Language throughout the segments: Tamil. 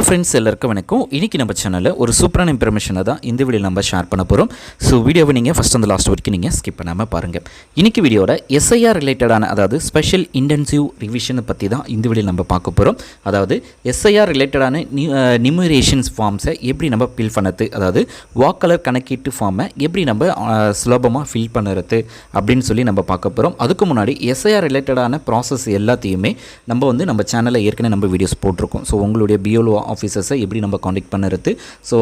ஹலோ ஃப்ரெண்ட்ஸ் எல்லாருக்கும் வணக்கம். இன்றைக்கி நம்ம சேனலில் ஒரு சூப்பரான இன்ஃபர்மேஷனை தான் இந்த வீடியோ நம்ம ஷேர் பண்ண போகிறோம் ஸோ வீடியோவை நீங்கள் ஃபஸ்ட் அந்த லாஸ்ட் வரைக்கும் நீங்கள் ஸ்கிப் பண்ணாமல் பாருங்கள் இன்றைக்கி வீடியோவில் எஸ்ஐஆர் ரிலேட்டடான அதாவது ஸ்பெஷல் இன்டென்சிவ் ரிவிஷனை பற்றி தான் இந்த வீடியோ நம்ம பார்க்க போகிறோம் அதாவது எஸ்ஐஆர் ரிலேட்டடான நியூமரேஷன்ஸ் ஃபார்ம்ஸை எப்படி நம்ம ஃபில் பண்ணுறது? அதாவது வாக்கலர் கணக்கீட்டு ஃபார்மை எப்படி நம்ம சுலபமாக ஃபில் பண்ணுறது? அப்படின்னு சொல்லி நம்ம பார்க்க போகிறோம் அதுக்கு முன்னாடி எஸ்ஐஆர் ரிலேட்டடான ப்ராசஸ் எல்லாத்தையுமே நம்ம வந்து நம்ம சேனலில் ஏற்கனவே நம்ம வீடியோஸ் போட்டிருக்கோம். ஸோ உங்களுடைய பியோலோ ஆஃபீஸர்ஸை எப்படி நம்ம காண்டக்ட் பண்ணுறது? ஸோ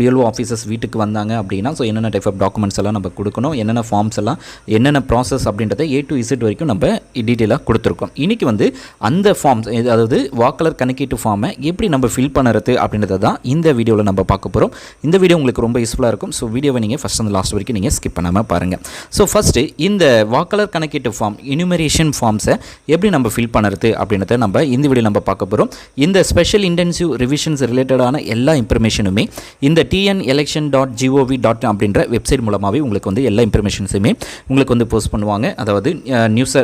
பிஎல்ஓ ஆஃபீஸர்ஸ் வீட்டுக்கு வந்தாங்க அப்படின்னா ஸோ என்னென்ன டைப் ஆஃப் டாக்குமெண்ட்ஸ் எல்லாம் நம்ம கொடுக்கணும்? என்னென்ன ஃபார்ம்ஸ் எல்லாம் என்னென்ன ப்ராசஸ் அப்படின்றத ஏ டு இசட் வரைக்கும் நம்ம டீட்டெயிலாக கொடுத்துருக்கோம். இன்றைக்கி வந்து அந்த ஃபார்ம்ஸ் அதாவது வாக்காளர் கணக்கீட்டு ஃபார்மை எப்படி நம்ம ஃபில் பண்ணுறது அப்படின்றத தான் இந்த வீடியோவில் நம்ம பார்க்க போகிறோம் இந்த வீடியோ உங்களுக்கு ரொம்ப யூஸ்ஃபுல்லாக இருக்கும். ஸோ வீடியோவை நீங்கள் ஃபஸ்ட் அந்த லாஸ்ட் வரைக்கும் நீங்கள் ஸ்கிப் பண்ணாமல் பாருங்கள் ஸோ ஃபஸ்ட்டு இந்த வாக்காளர் கணக்கீட்டு ஃபார்ம் இனிமரேஷன் ஃபார்ம்ஸை எப்படி நம்ம ஃபில் பண்ணுறது அப்படின்றத நம்ம இந்த வீடியோ நம்ம பார்க்க போகிறோம் இந்த ஸ்பெஷல் இன்டென்சிவ் ரிவிஷன்ஸ் ரிலேட்டடான எல்லா இன்ஃபர்மேஷனுமே இந்த TN election dot gov dot அப்படின்ற வெப்சைட் மூலமாகவே உங்களுக்கு வந்து எல்லா இன்ஃபர்மேஷன்ஸுமே உங்களுக்கு வந்து போஸ்ட் பண்ணுவாங்க. அதாவது நியூஸ்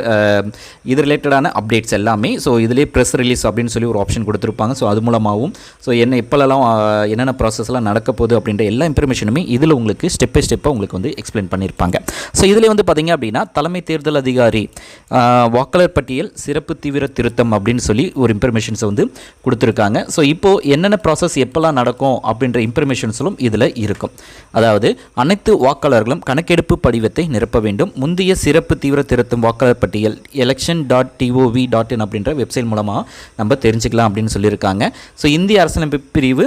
இது ரிலேட்டடான அப்டேட்ஸ் எல்லாமே ஸோ இதிலே ப்ரெஸ் ரிலீஸ் அப்படின்னு சொல்லி ஒரு ஆப்ஷன் கொடுத்துருப்பாங்க. ஸோ அது மூலமாகவும் ஸோ என்ன எப்போல்லாம் என்னென்ன ப்ராசஸ்லாம் நடக்க போகுது அப்படின்ற எல்லா இன்ஃபர்மேஷனுமே இதில் உங்களுக்கு ஸ்டெப் பை ஸ்டெப்பாக உங்களுக்கு வந்து எக்ஸ்பிளைன் பண்ணியிருப்பாங்க ஸோ இதில் வந்து பார்த்தீங்க அப்படின்னா தலைமை தேர்தல் அதிகாரி வாக்காளர் பட்டியல் சிறப்பு தீவிர திருத்தம் அப்படின்னு சொல்லி ஒரு இன்ஃபர்மேஷன்ஸை வந்து கொடுத்துருக்காங்க. ஸோ இப்போது என்னென்ன ப்ராசஸ் எப்போல்லாம் நடக்கும் அப்படின்ற இன்ஃபர்மேஷன்ஸும் இதில் இருக்கும். அதாவது அனைத்து வாக்காளர்களும் கணக்கெடுப்பு படிவத்தை நிரப்ப வேண்டும். முந்தைய சிறப்பு தீவிர திருத்தும் வாக்காளர் பட்டியல் election dot gov dot in அப்படின்ற வெப்சைட் மூலமாக நம்ம தெரிஞ்சுக்கலாம் அப்படின்னு சொல்லியிருக்காங்க. ஸோ இந்திய அரசியலமைப்பு பிரிவு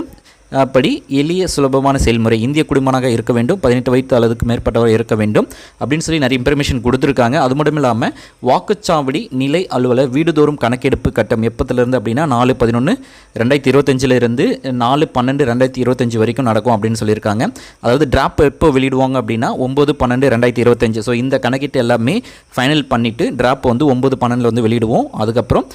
படி எளிய சுலபமான செயல்முறை இந்திய குடிமகனாக இருக்க வேண்டும் பதினெட்டு வயது அளவுக்கு மேற்பட்டவர் இருக்க வேண்டும் அப்படின்னு சொல்லி நிறைய இன்ஃபர்மேஷன் கொடுத்துருக்காங்க. அது மட்டும் இல்லாமல் வாக்குச்சாவடி நிலை அலுவலர் வீடுதோறும் கணக்கெடுப்பு கட்டம் எப்போத்துலேருந்து அப்படின்னா நாலு பதினொன்று ரெண்டாயிரத்தி இருபத்தஞ்சிலிருந்து நாலு பன்னெண்டு ரெண்டாயிரத்தி இருபத்தஞ்சி வரைக்கும் நடக்கும் அப்படின்னு சொல்லியிருக்காங்க. அதாவது டிராப் எப்போ வெளியிடுவாங்க அப்படின்னா ஒம்பது பன்னெண்டு ரெண்டாயிரத்தி இருபத்தஞ்சு. ஸோ இந்த கணக்கீட்டு எல்லாமே ஃபைனல் பண்ணிவிட்டு டிராப் வந்து ஒம்பது பன்னெண்டில் வந்து வெளியிடுவோம். அதுக்கப்புறம்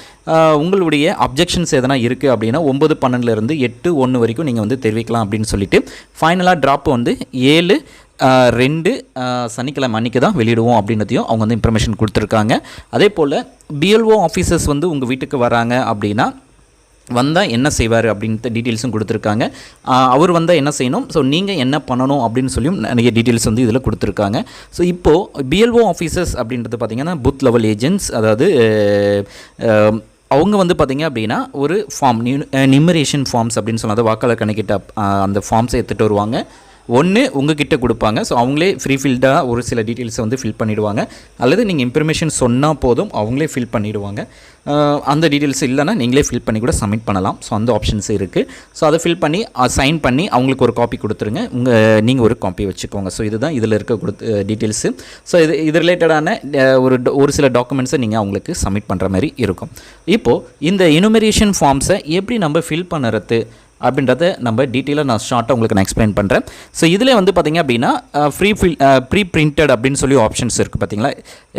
உங்களுடைய அப்ஜெக்ஷன்ஸ் எதனா இருக்குது அப்படின்னா ஒம்பது பன்னெண்டுலேருந்து எட்டு ஒன்று வரைக்கும் நீங்கள் வந்து தெரிவிக்கலாம் அப்படின்னு சொல்லிட்டு ஃபைனலாக ட்ராப் வந்து ஏழு ரெண்டு சனிக்கிழமை அன்றைக்கி தான் வெளியிடுவோம் அப்படின்றதையும் அவங்க வந்து இன்ஃபர்மேஷன் கொடுத்துருக்காங்க. அதே போல் பிஎல்ஓ ஆஃபீஸர்ஸ் வந்து உங்கள் வீட்டுக்கு வராங்க அப்படின்னா வந்தால் என்ன செய்வார் அப்படின்ட்டு டீட்டெயில்ஸும் கொடுத்துருக்காங்க. அவர் வந்தால் என்ன செய்யணும்? ஸோ நீங்கள் என்ன பண்ணணும் அப்படின்னு சொல்லியும் நிறைய டீட்டெயில்ஸ் வந்து இதில் கொடுத்துருக்காங்க. ஸோ இப்போது பிஎல்ஓ ஆஃபீஸர்ஸ் அப்படின்றது பார்த்திங்கன்னா புத் லெவல் ஏஜென்ட்ஸ் அதாவது அவங்க வந்து பார்த்திங்க அப்படின்னா ஒரு ஃபார்ம் நியூ நிமரேஷன் ஃபார்ம்ஸ் அப்படின்னு சொன்னால் வாக்காளர் கணக்கிட்ட அந்த ஃபார்ம்ஸை எடுத்துகிட்டு வருவாங்க. ஒன்று உங்ககிட்ட கொடுப்பாங்க. ஸோ அவங்களே ஃப்ரீ ஃபில்டாக ஒரு சில டீட்டெயில்ஸை வந்து ஃபில் பண்ணிவிடுவாங்க அல்லது நீங்கள் இன்ஃபர்மேஷன் சொன்னால் போதும் அவங்களே ஃபில் பண்ணிவிடுவாங்க அந்த டீட்டெயில்ஸ் இல்லைனா நீங்களே ஃபில் பண்ணி கூட சப்மிட் பண்ணலாம். ஸோ அந்த ஆப்ஷன்ஸ் இருக்குது ஸோ அதை ஃபில் பண்ணி சைன் பண்ணி அவங்களுக்கு ஒரு காப்பி கொடுத்துருங்க. உங்கள் நீங்கள் ஒரு காப்பி வச்சுக்கோங்க. ஸோ இதுதான் இதில் இருக்க கொடுத்து டீட்டெயில்ஸு ஸோ இது இது ரிலேட்டடான ஒரு ஒரு சில டாக்குமெண்ட்ஸை நீங்கள் அவங்களுக்கு சப்மிட் பண்ணுற மாதிரி இருக்கும். இப்போது இந்த இனுமரேஷன் ஃபார்ம்ஸை எப்படி நம்ம ஃபில் பண்ணுறது? அப்படின்றத நம்ம டீட்டெயிலாக நான் ஷார்ட்டாக உங்களுக்கு நான் எக்ஸ்பிளைன் பண்ணுறேன் ஸோ இதில் வந்து பார்த்திங்க அப்படின்னா ஃப்ரீ ஃபில் ப்ரீ பிரிண்டட் அப்படின்னு சொல்லி ஆப்ஷன்ஸ் இருக்குது பார்த்தீங்களா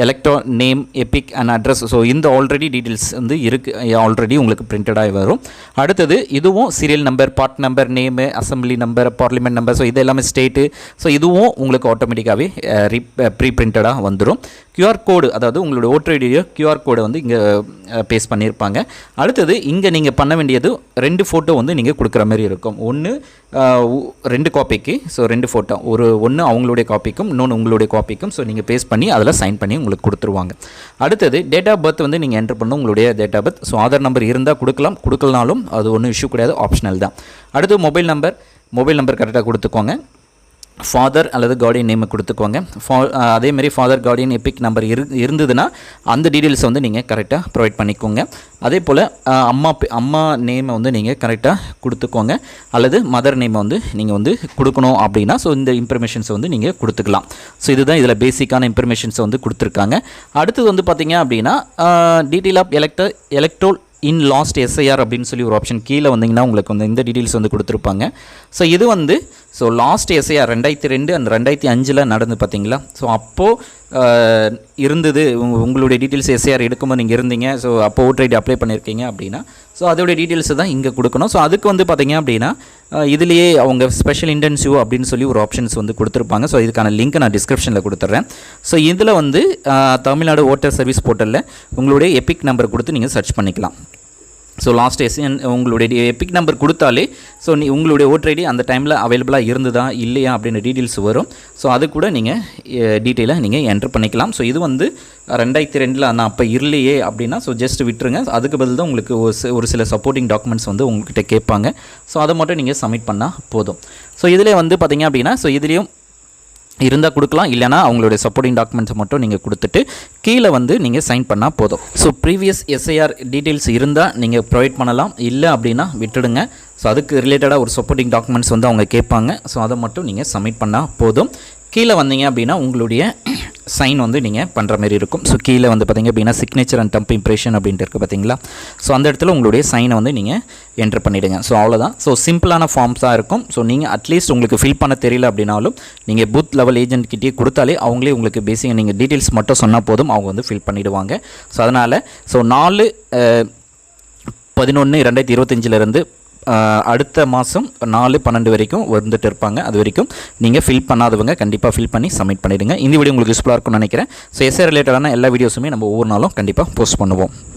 elector name EPIC and address so இந்த ஆல்ரெடி டீட்டெயில்ஸ் வந்து இருக்குது ஆல்ரெடி உங்களுக்கு பிரிண்டடாக வரும். அடுத்தது இதுவும் serial number part number name assembly number parliament number so இது எல்லாமே ஸ்டேட்டு ஸோ இதுவும் உங்களுக்கு ஆட்டோமேட்டிக்காகவே ரீ ப்ரீ பிரிண்டடாக வந்துடும் கியூஆர் கோடு அதாவது உங்களோட ஓட்டர் ஐடியோ கியூஆர் கோடை வந்து இங்கே பேஸ் பண்ணியிருப்பாங்க அடுத்தது இங்கே நீங்கள் பண்ண வேண்டியது ரெண்டு ஃபோட்டோ வந்து நீங்கள் கொடுக்குற மாதிரி இருக்கும். ஒன்று ரெண்டு காப்பிக்கு ஸோ ரெண்டு ஃபோட்டோ ஒரு ஒன்று அவங்களுடைய காப்பிக்கும் இன்னொன்று உங்களுடைய காப்பிக்கும் ஸோ நீங்கள் பேஸ் பண்ணி அதில் சைன் பண்ணி உங்களுக்கு கொடுத்துருவாங்க. அடுத்தது டேட் ஆஃப் பர்த் வந்து நீங்கள் என்ட்ரு பண்ணணும் உங்களுடைய date of birth so Aadhaar number இருந்தால் கொடுக்கலாம் கொடுக்கலனாலும் அது ஒன்றும் இஷ்யூ கிடையாது ஆப்ஷனல் தான். அடுத்து மொபைல் நம்பர் மொபைல் நம்பர் கரெக்டாக கொடுத்துக்கோங்க. ஃபாதர் அல்லது கார்டியன் நேமை கொடுத்துக்கோங்க. ஃபா அதேமாரி ஃபாதர் கார்டியன் எபிக் நம்பர் இரு இருந்ததுன்னா அந்த டீட்டெயில்ஸை வந்து நீங்கள் கரெக்டாக ப்ரொவைட் பண்ணிக்கோங்க. அதே போல் அம்மா அம்மா நேமை வந்து நீங்கள் கரெக்டாக கொடுத்துக்கோங்க. அல்லது மதர் நேமை வந்து நீங்கள் வந்து கொடுக்கணும் அப்படின்னா ஸோ இந்த இன்ஃபர்மேஷன்ஸை வந்து நீங்கள் கொடுத்துக்கலாம். ஸோ இதுதான் இதில் பேசிக்கான இன்ஃபர்மேஷன்ஸை வந்து கொடுத்துருக்காங்க. அடுத்தது வந்து பார்த்திங்க அப்படின்னா detail of elect electoral in last SIR அப்படின்னு சொல்லி ஒரு ஆப்ஷன் கீழே வந்தீங்கன்னா உங்களுக்கு வந்து இந்த டீட்டெயில்ஸ் வந்து கொடுத்துருப்பாங்க. ஸோ இது வந்து ஸோ லாஸ்ட் எஸ்ஐஆர் ரெண்டாயிரத்தி ரெண்டு அந்த ரெண்டாயிரத்தி அஞ்சில் நடந்து பார்த்தீங்களா ஸோ அப்போது இருந்தது. உங்களுடைய டீட்டெயில்ஸ் எஸ்ஐஆர் எடுக்கும்போது நீங்கள் இருந்தீங்க. ஸோ அப்போ ஓட்டர் ஐடி அப்ளை பண்ணியிருக்கீங்க அப்படின்னா. ஸோ அதோடைய டீட்டெயில்ஸ் தான் இங்கே கொடுக்கணும். ஸோ அதுக்கு வந்து பார்த்தீங்க அப்படின்னா இதுலேயே அவங்க ஸ்பெஷல் இன்டென்சிவ் அப்படின்னு சொல்லி ஒரு ஆப்ஷன்ஸ் வந்து கொடுத்துருப்பாங்க. ஸோ இதுக்கான லிங்க் நான் டிஸ்கிரிப்ஷனில் கொடுத்துட்றேன் ஸோ இதில் வந்து தமிழ்நாடு ஓட்டர் சர்வீஸ் போர்ட்டலில் உங்களுடைய எபிக் நம்பர் கொடுத்து நீங்கள் சர்ச் பண்ணிக்கலாம். ஸோ லாஸ்ட் எஸ்என் உங்களுடைய எபிக் நம்பர் eh, கொடுத்தாலே ஸோ நீ உங்களுடைய ஓட்டர் ஐடி அந்த டைமில் அவைலபிளாக இருந்ததா இல்லையா அப்படின்னு டீட்டெயில்ஸ் வரும். ஸோ அது கூட நீங்கள் டீட்டெயிலாக eh, நீங்கள் என்ட்ரு பண்ணிக்கலாம். ஸோ இது வந்து ரெண்டாயிரத்தி ரெண்டில் நான் அப்போ இல்லையே அப்படின்னா ஸோ ஜஸ்ட் விட்டுருங்க. அதுக்கு பதில் தான் உங்களுக்கு ஒரு ஒரு சில சப்போர்ட்டிங் டாக்குமெண்ட்ஸ் வந்து உங்கள்கிட்ட கேட்பாங்க. ஸோ அதை மட்டும் நீங்கள் சப்மிட் பண்ணால் போதும். ஸோ இதிலே வந்து பார்த்தீங்க அப்படின்னா ஸோ இதுலேயும் இருந்தால் கொடுக்கலாம் இல்லைனா அவங்களுடைய சப்போர்ட்டிங் டாக்குமெண்ட்ஸை மட்டும் நீங்கள் கொடுத்துட்டு கீழே வந்து நீங்கள் சைன் பண்ணால் போதும். ஸோ ப்ரீவியஸ் எஸ்ஐஆர் டீட்டெயில்ஸ் இருந்தால் நீங்கள் ப்ரொவைட் பண்ணலாம். இல்லை அப்படின்னா விட்டுடுங்க. ஸோ அதுக்கு ரிலேட்டடாக ஒரு சப்போர்ட்டிங் டாக்குமெண்ட்ஸ் வந்து அவங்க கேட்பாங்க. ஸோ அதை மட்டும் நீங்கள் சப்மிட் பண்ணால் போதும். கீழே வந்தீங்க அப்படின்னா உங்களுடைய சைன் வந்து நீங்கள் பண்ணுற மாதிரி இருக்கும். ஸோ கீழே வந்து பார்த்தீங்க அப்படின்னா சிக்னேச்சர் அண்ட் டம்ப் இம்ப்ரெஷன் அப்படின்ட்டு இருக்குது பார்த்தீங்களா ஸோ அந்த இடத்துல உங்களுடைய சைனை வந்து நீங்கள் என்ட்ரு பண்ணிவிடுங்க ஸோ அவ்வளோதான் ஸோ சிம்பிளான ஃபார்ம்ஸாக இருக்கும். ஸோ நீங்கள் அட்லீஸ்ட் உங்களுக்கு ஃபில் பண்ண தெரியல அப்படின்னாலும் நீங்கள் பூத் லெவல் ஏஜென்ட் கிட்டே கொடுத்தாலே அவங்களே உங்களுக்கு பேசிக் நீங்கள் டீட்டெயில்ஸ் மட்டும் சொன்னால் போதும் அவங்க வந்து ஃபில் பண்ணிவிடுவாங்க ஸோ அதனால் ஸோ நாலு பதினொன்று ரெண்டாயிரத்தி இருபத்தஞ்சிலேருந்து அடுத்த மாதம் நாலு பன்னெண்டு வரைக்கும் வந்துட்டு இருப்பாங்க. அது வரைக்கும் நீங்கள் ஃபில் பண்ணாதவங்க கண்டிப்பாக ஃபில் பண்ணி சப்மிட் பண்ணிவிடுங்க இந்த வீடியோ உங்களுக்கு யூஸ்ஃபுல்லாக இருக்கும்னு நினைக்கிறேன். ஸோ எஸ்ஏ ரிலேட்டடான எல்லா வீடியோஸுமே நம்ம ஒவ்வொரு நாளும் கண்டிப்பாக போஸ்ட் பண்ணுவோம்.